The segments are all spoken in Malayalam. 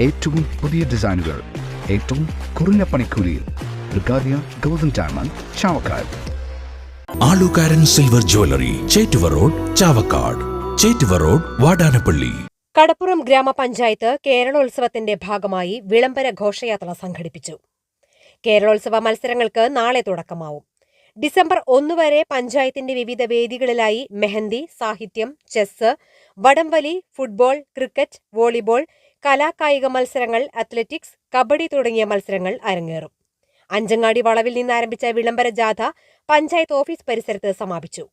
ഏറ്റവും പുതിയ ഡിസൈനുകൾ ഏറ്റവും കുറഞ്ഞ പണിക്കൂലിയിൽ. ബ്രിഗാദിയ golden diamond Chavakkad. Alukkaran silver jewellery Chettuva road Chavakkad. Chettuva road Vadanappally. Kadappuram ഗ്രാമപഞ്ചായത്ത് കേരളോത്സവത്തിന്റെ ഭാഗമായി വിളംബര ഘോഷയാത്ര സംഘടിപ്പിച്ചു. കേരളോത്സവ മത്സരങ്ങൾക്ക് നാളെ തുടക്കമാവും. ഡിസംബർ ഒന്ന് വരെ പഞ്ചായത്തിന്റെ വിവിധ വേദികളിലായി മെഹന്തി സാഹിത്യം ചെസ് വടംവലി ഫുട്ബോൾ ക്രിക്കറ്റ് വോളിബോൾ കലാകായിക മത്സരങ്ങൾ അത്ലറ്റിക്സ് കബഡി തുടങ്ങിയ മത്സരങ്ങൾ അരങ്ങേറും. അഞ്ചങ്ങാടി വളവിൽ നിന്ന് ആരംഭിച്ച വിളംബര ജാഥ പഞ്ചായത്ത് ഓഫീസ് പരിസരത്ത് സമാപിച്ചു.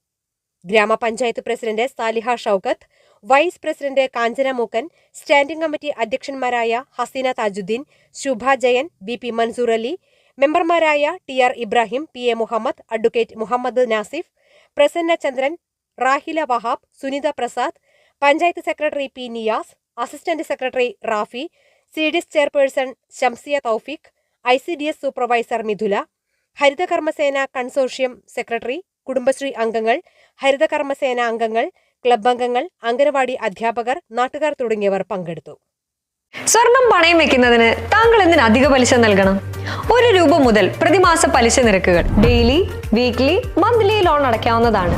ഗ്രാമപഞ്ചായത്ത് president Saliha Shoukath vice president Kanchana Mookkan standing committee അധ്യക്ഷന്മാരായ Haseena Thajudheen Shubha Jayan B P Mansoor Ali മെമ്പർമാരായ T R Ibrahim P A Muhammad advocate Muhammad Nasif Prasanna Chandran Rahila Wahab Sunitha Prasad panchayat secretary P Niyas assistant secretary Rafi C D S chairperson Shamsiya Thoufeeq I C D S supervisor Mithula Haritha Karma Sena consortium secretary Kudumbashree അംഗങ്ങൾ ഹരിതകർമ്മസേന അംഗങ്ങൾ ക്ലബ് അംഗങ്ങൾ അംഗനവാടി അധ്യാപകർ നാട്ടുകാർ തുടങ്ങിയവർ പങ്കെടുത്തു. സ്വർണം പണയം വെക്കുന്നതിന് താങ്കൾ എന്തിന് അധിക പലിശ നൽകണം? ഒരു രൂപ മുതൽ പ്രതിമാസ പലിശ നിരക്കുകൾ ഡെയിലി വീക്ക്ലി മന്ത്ലി ലോൺ അടയ്ക്കാവുന്നതാണ്.